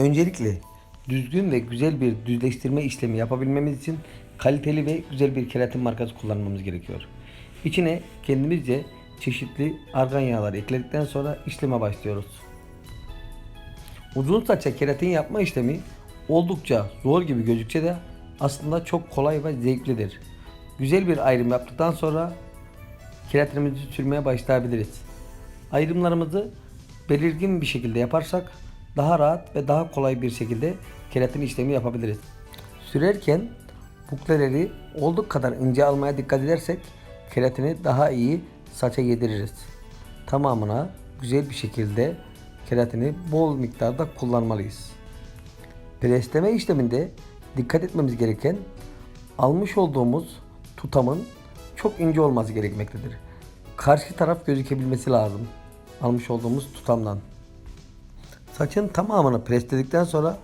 Öncelikle düzgün ve güzel bir düzleştirme işlemi yapabilmemiz için kaliteli ve güzel bir keratin markası kullanmamız gerekiyor. İçine kendimizce çeşitli argan yağları ekledikten sonra işleme başlıyoruz. Uzun saça keratin yapma işlemi oldukça zor gibi gözükse de aslında çok kolay ve zevklidir. Güzel bir ayrım yaptıktan sonra keratinimizi sürmeye başlayabiliriz. Ayrımlarımızı belirgin bir şekilde yaparsak daha rahat ve daha kolay bir şekilde keratin işlemi yapabiliriz. Sürerken bukleleri olduğu kadar ince almaya dikkat edersek keratini daha iyi saça yediririz. Tamamına güzel bir şekilde keratini bol miktarda kullanmalıyız. Presleme işleminde dikkat etmemiz gereken almış olduğumuz tutamın çok ince olması gerekmektedir. Karşı taraf gözükebilmesi lazım. Almış olduğumuz tutamdan. Saçın tamamını presledikten sonra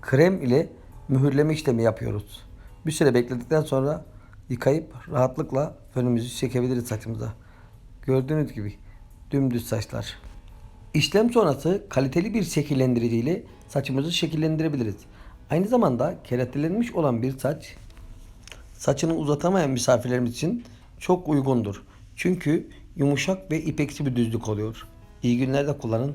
krem ile mühürleme işlemi yapıyoruz. Bir süre bekledikten sonra yıkayıp rahatlıkla fönümüzü çekebiliriz saçımıza. Gördüğünüz gibi dümdüz saçlar. İşlem sonrası kaliteli bir şekillendirici ile saçımızı şekillendirebiliriz. Aynı zamanda keratilenmiş olan bir saç saçını uzatamayan misafirlerimiz için çok uygundur. Çünkü yumuşak ve ipeksi bir düzlük oluyor. İyi günlerde kullanın,